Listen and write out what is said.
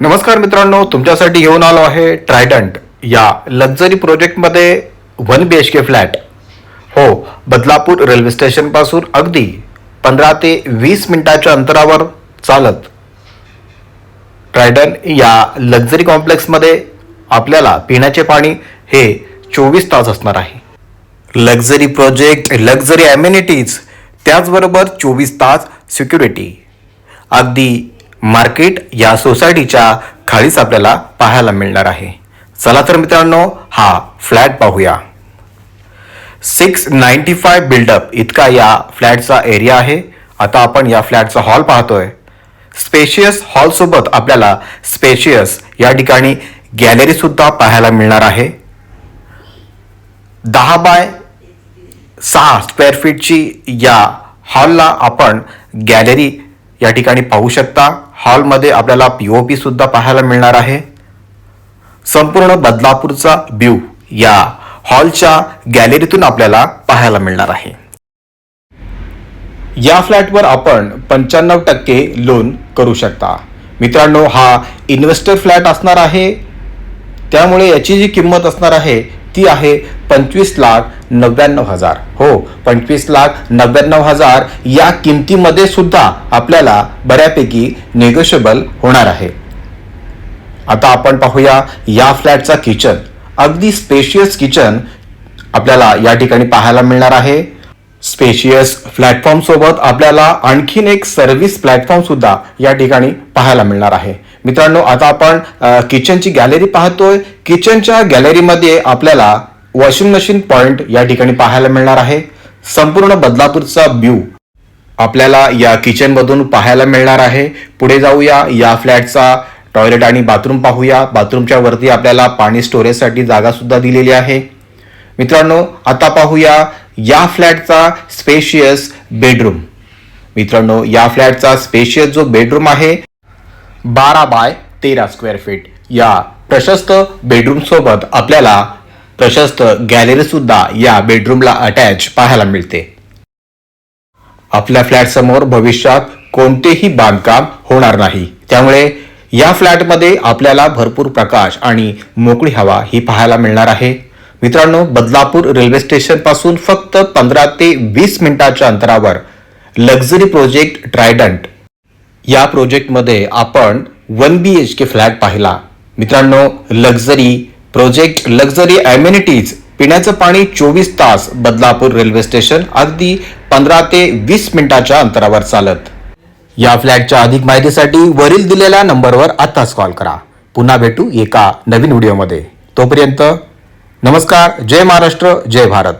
नमस्कार मित्रांनो तुमच्यासाठी घेऊन आलो आहे ट्रायडंट या लक्झरी प्रोजेक्टमध्ये one B H K flat हो बदलापूर रेल्वे स्टेशनपासून अगदी पंधरा ते वीस मिनिटाच्या अंतरावर चालत. ट्रायडन या लक्झरी कॉम्प्लेक्समध्ये आपल्याला पिण्याचे पाणी हे चोवीस तास असणार आहे. लक्झरी प्रोजेक्ट लक्झरी ॲम्युनिटीज त्याचबरोबर चोवीस तास सिक्युरिटी अगदी मार्केट या सोसायटीच्या खालीच आपल्याला पाहायला मिळणार आहे. चला तर मित्रांनो हा फ्लॅट पाहूया. सिक्स नाईन्टी फाय बिल्डअप इतका या फ्लॅटचा एरिया आहे. आता आपण या फ्लॅटचा हॉल पाहतोय. स्पेशियस हॉलसोबत आपल्याला स्पेशियस या ठिकाणी गॅलरी सुद्धा पाहायला मिळणार आहे. दहा बाय सहा स्क्वेअर फीटची या हॉलला आपण गॅलरी या ठिकाणी पाहू शकता. हॉलमध्ये आपल्याला पी ओ पी सुद्धा पाहायला मिळणार आहे. संपूर्ण बदलापूरचा व्यू या हॉलच्या गॅलरीतून आपल्याला पाहायला मिळणार आहे. या फ्लॅटवर आपण पंच्याण्णव टक्के लोन करू शकता. मित्रांनो हा इन्व्हेस्टर फ्लॅट असणार आहे. त्यामुळे याची जी किंमत असणार आहे ती आहे? पंचवीस लाख नव्याण्णव हजार. हो पंचवीस लाख नव्याण्णव हजार या किमतीमध्ये सुद्धा आपल्याला बऱ्यापैकी नेगोशिएबल होणार आहे. आता आपण पाहूया या फ्लॅटचा किचन. अगदी स्पेशियस किचन आपल्याला या ठिकाणी पाहायला मिळणार आहे. स्पेशियस प्लॅटफॉर्म सोबत आपल्याला आणखीन एक सर्व्हिस प्लॅटफॉर्म सुद्धा या ठिकाणी पाहायला मिळणार आहे. मित्रांनो आता आपण किचनची गॅलरी पाहतोय. किचनच्या गॅलरीमध्ये आपल्याला वॉशिंग मशीन पॉइंट या ठिकाणी पाहायला मिळणार आहे. संपूर्ण बदलापूरचा व्यू आपल्याला या किचनमधून पाहायला मिळणार आहे. पुढे जाऊया या फ्लॅटचा टॉयलेट आणि बाथरूम पाहूया. बाथरूमच्या वरती आपल्याला पाणी स्टोरेजसाठी जागासुद्धा दिलेली आहे. मित्रांनो आता पाहूया या फ्लॅटचा स्पेशियस बेडरूम मित्रांनो या फ्लॅटचा स्पेशियस जो बेडरूम आहे बारा बाय तेरा स्क्वेअर फीट या प्रशस्त बेडरूम सोबत आपल्याला प्रशस्त गॅलरी सुद्धा या बेडरूमला अटॅच पाहायला मिळते. आपल्या फ्लॅट समोर भविष्यात कोणतेही बांधकाम होणार नाही. त्यामुळे या फ्लॅटमध्ये आपल्याला भरपूर प्रकाश आणि मोकळी हवा ही पाहायला मिळणार आहे. मित्रांनो बदलापूर रेल्वे स्टेशनपासून फक्त पंधरा ते वीस मिनिटाच्या अंतरावर लक्झरी प्रोजेक्ट ट्रायडंट या प्रोजेक्टमध्ये आपण one B H K flat पाहिला. मित्रांनो लक्झरी प्रोजेक्ट लक्झरी ॲम्युनिटीज पिण्याचं पाणी चोवीस तास बदलापूर रेल्वे स्टेशन अगदी पंधरा ते वीस मिनिटाच्या अंतरावर चालत. या फ्लॅटच्या अधिक माहितीसाठी वरील दिलेल्या नंबरवर आत्ताच कॉल करा. पुन्हा भेटू एका नवीन व्हिडिओमध्ये तोपर्यंत नमस्कार जय महाराष्ट्र जय भारत.